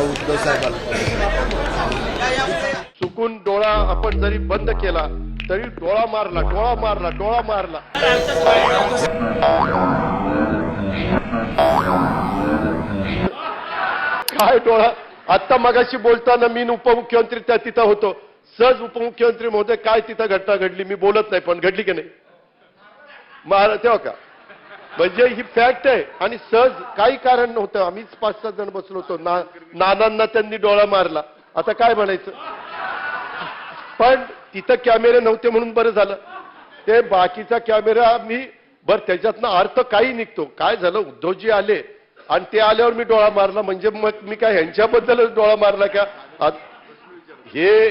आता उद्धव साहेबांना चुकून डोळा आपण जरी बंद केला तरी डोळा मारला डोळा मारला डोळा मारला. काय डोळा? आता मगाशी बोलताना मी उपमुख्यमंत्री त्या तिथं होतो. सहज उपमुख्यमंत्री महोदय काय तिथं घटना घडली? मी बोलत नाही पण घडली की नाही? महाराज तेव्हा का? म्हणजे ही फॅक्ट आहे. आणि सहज काही कारण नव्हतं. आम्हीच पाच सात जण बसलो होतो. ना नानांना त्यांनी डोळा मारला. आता काय म्हणायचं? पण तिथं कॅमेरे नव्हते म्हणून बरं झालं. ते बाकीचा कॅमेरा मी बरं त्याच्यातनं अर्थ काही निघतो. काय झालं? उद्धवजी आले. आणि ते आल्यावर मी डोळा मारला. म्हणजे मग मी काय ह्यांच्याबद्दलच डोळा मारला का? हे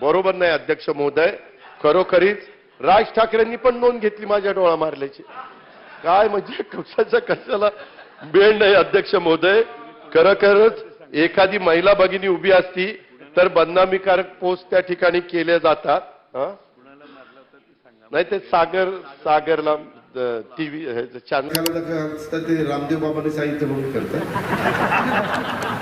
बरोबर नाही अध्यक्ष महोदय. खरोखरीच राज ठाकरेंनी पण नोंद घेतली माझ्या डोळा मारल्याची. काय म्हणजे कशाचा कशाला बेड नाही अध्यक्ष महोदय? खरोखरच एखादी महिला भगिनी उभी असती तर बदनामीकारक पोस्ट त्या ठिकाणी केल्या जातात नाही ते सागर सागरला टीव्ही चॅनल ते रामदेव बाबांनी सांगितलं म्हणून करतात.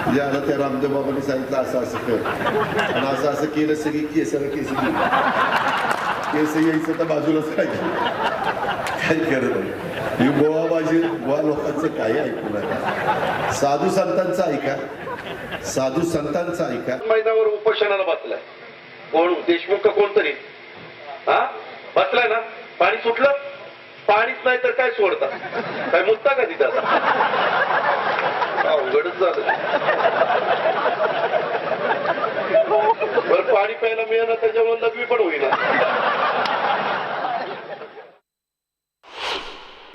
म्हणजे त्या रामदेव बाबांनी सांगितलं असं असं कर. आणि असं असं केलं सगळी केस केस केस यायचं तर बाजूलाच काय काय करत नाही. ही गोवाबाजी गोवा लोकांचं काही ऐकू नका. साधू संतांचं ऐका. साधू संतांचं ऐका. मैदानावर उपोषणाला बसलाय. कोण? देशमुख का कोणतरी? हा? बसलाय ना? पाणी सुटलं? पाणीच नाही तर काय सोडता? काय मुद्दा का तिथं आता अवघडच झालं बरं पाणी प्यायला मिळालं त्याच्यामुळे लघवी पण होईना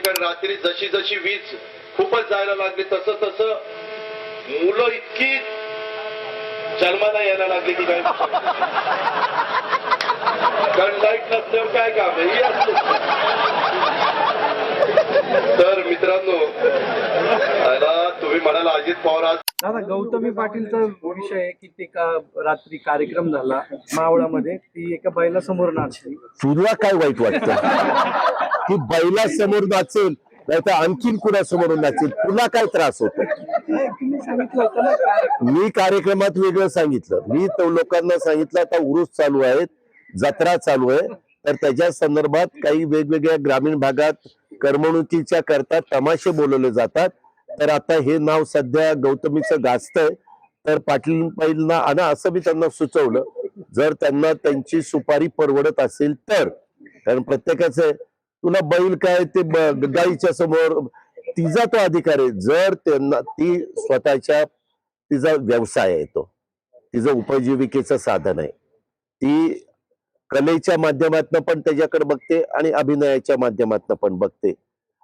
कारण रात्री जशी जशी वीज खूपच जायला लागली तसं तसं मुलं इतकी जन्माला यायला लागली की काय कारण लाइट नसल्यावर काय काम आहे? हे असतं. तर मित्रांनो तुम्ही म्हणाला अजित पवार आज दादा गौतमी पाटीलचा विषय आहे की ते का रात्री कार्यक्रम झाला मावळामध्ये ती एका बैला समोर नाचली. तुला काय वाईट वाटतं? की बैला समोर नाचेल? नाही तर आणखीन कुणासमोरून नाचेल? तुला काय त्रास होतो? मी कार्यक्रमात वेगळं सांगितलं. मी तो लोकांना सांगितलं आता उरूस चालू आहेत जत्रा चालू आहे. तर त्याच्या संदर्भात काही वेगवेगळ्या ग्रामीण भागात करमणुकीच्या करता तमाशे बोलवले जातात. तर आता हे नाव सध्या गौतमीचं गाजतंय. तर पाटील पाईलना आणि असं मी त्यांना सुचवलं. जर त्यांना त्यांची सुपारी परवडत असेल तर कारण प्रत्येकाचं आहे, तुला बैल काय ते गाईच्या समोर तिचा तो अधिकार आहे. जर त्यांना ती स्वतःच्या तिचा व्यवसाय आहे तो. तिचं उपजीविकेचं साधन आहे. ती कलेच्या माध्यमातून पण त्याच्याकडे बघते आणि अभिनयाच्या माध्यमातून पण बघते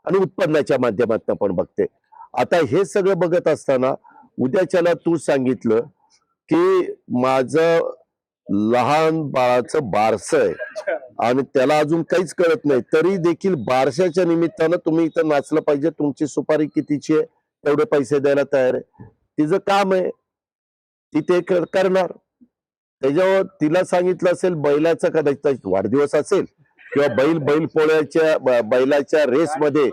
आणि उत्पन्नाच्या माध्यमातून पण बघते. आता हे सगळं बघत असताना उद्याच्याला तू सांगितलं की माझं लहान बाळाचं बारस आहे. आणि त्याला अजून काहीच कळत नाही. तरी देखील बारशाच्या निमित्तानं तुम्ही इथं नाचलं पाहिजे. तुमची सुपारी कितीची आहे तेवढे पैसे द्यायला तयार आहे. तिचं काम आहे. ती ते करणार. त्याच्यावर तिला सांगितलं असेल बैलाचा कदाचित वाढदिवस असेल किंवा बैल बैल पोळ्याच्या बैलाच्या रेसमध्ये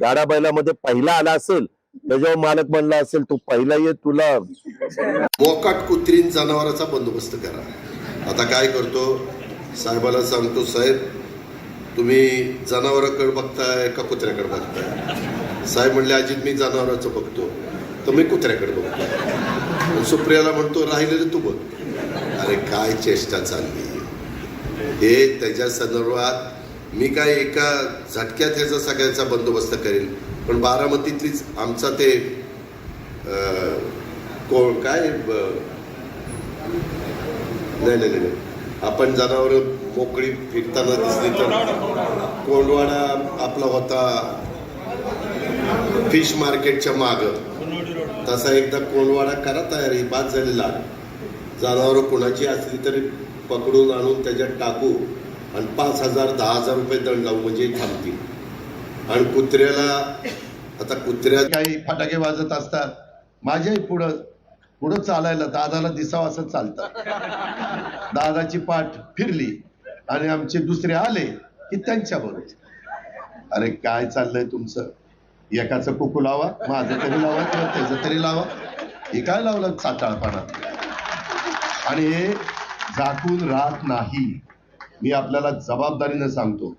गाडा बैलामध्ये पहिला आला असेल त्याच्यावर मालक म्हणला असेल तू पहिला ये तुला बोकाट कुत्रीन जनावराचा बंदोबस्त करा. आता काय करतो? साहेबाला सांगतो साहेब तुम्ही जनावराकडे बघताय का कुत्र्याकडे बघताय? साहेब म्हणले अजित मी जनावराचं बघतो तर मी कुत्र्याकडे बघतो. सुप्रियाला म्हणतो राहिलेलं तू बघ. अरे काय चेष्टा चालली? हे त्याच्या संदर्भात मी काय एका झटक्यात ह्याचा सगळ्याचा बंदोबस्त करेल पण बारामतीतलीच आमचा ते कोण काय नाही नाही नाही. आपण जनावर मोकळी फिरताना दिसली तर. कोंडवाडा आपला होता फिश मार्केटच्या माग. तसा एकदा कोंडवाडा करा तयारी बाद झालेला जनावर कोणाची असली तरी पकडून आणून त्याच्यात टाकू आणि पाच हजार दहा हजार रुपये दंड लावू म्हणजे थांबतील. आणि कुत्र्याला आता कुत्र्या काही फटाके वाजत असतात माझ्याही पुढं पुढं चालायला दादाला दिसावं असं चालतं. दादाची पाठ फिरली आणि आमचे दुसरे आले की त्यांच्या बरोबर. अरे काय चाललंय तुमचं? एकाचं कुकू लावा माझं तरी लावा किंवा त्याचं तरी लावा. हे काय लावलं चाटाळपणा? आणि हे झाकून राहत नाही. मी आपल्याला जबाबदारीनं सांगतो.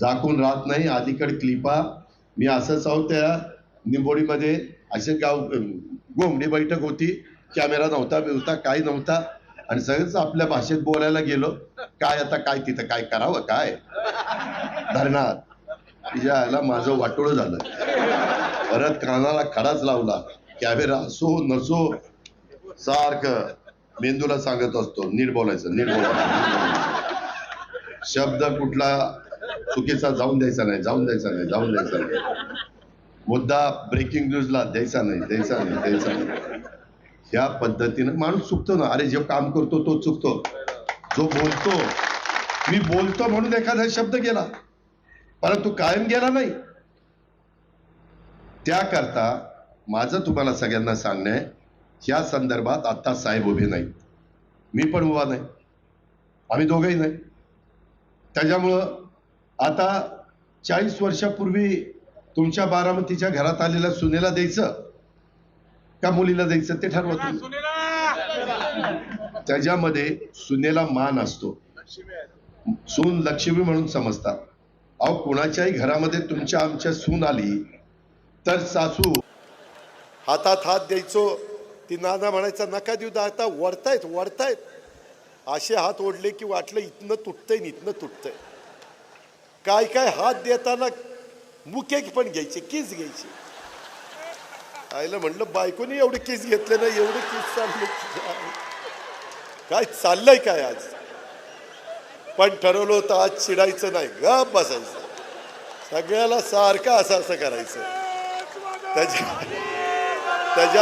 झाकून राहत नाही अलीकडे क्लिपा. मी असंच आहोत त्या निंबोडीमध्ये. असे गाव गोंगडी बैठक होती. कॅमेरा नव्हता बिवता काही नव्हता. आणि सगळंच आपल्या भाषेत बोलायला गेलो काय आता काय तिथं काय करावं काय? धरणार तिच्या आयला माझं वाटोळं झालं. परत कानाला खडाच लावला. कॅमेरा असो नसो सारखं. मेंदूला सांगत असतो नीट बोलायचं नीट बोलायचं शब्द कुठला चुकीचा जाऊन द्यायचा नाही जाऊन द्यायचा नाही जाऊन द्यायचा नाही. मुद्दा ब्रेकिंग न्यूजला द्यायचा नाही द्यायचा नाही द्यायचा नाही. ह्या पद्धतीनं माणूस चुकतो ना. अरे जो काम करतो तो चुकतो. जो बोलतो मी बोलतो म्हणून एखादा शब्द गेला. परंतु कायम गेला नाही. त्याकरता माझं तुम्हाला सगळ्यांना सांगणं आहे या संदर्भात आता साहेब उभे नाही मी पण उभा नाही. आम्ही दोघंही नाही. त्याच्यामुळं आता चाळीस वर्षापूर्वी तुमच्या बारामतीच्या घरात आलेल्या सुनेला द्यायचं का मुलीला द्यायचं ते ठरवत त्याच्यामध्ये सुनेला मान असतो. सून लक्ष्मी म्हणून समजतात. अहो कुणाच्याही घरामध्ये तुमच्या आमच्या सून आली तर सासू हातात हात द्यायचो. ती नाना म्हणायचा नका देऊ दा आता वरतायत वरतायत. असे हात ओढले की वाटलं इथनं तुटतंय न इथनं तुटतंय. काय काय हात देताना मुके पण घ्यायचे केस घ्यायचे? आईला म्हणलं बायकोनी एवढे केस घेतले ना एवढे केस चालले. काय चाललंय काय आज? पण ठरवलं होतं आज चिडायचं नाही. गप बसायचं. सगळ्याला सारखं असं असं करायचं. त्याच्या त्याच्या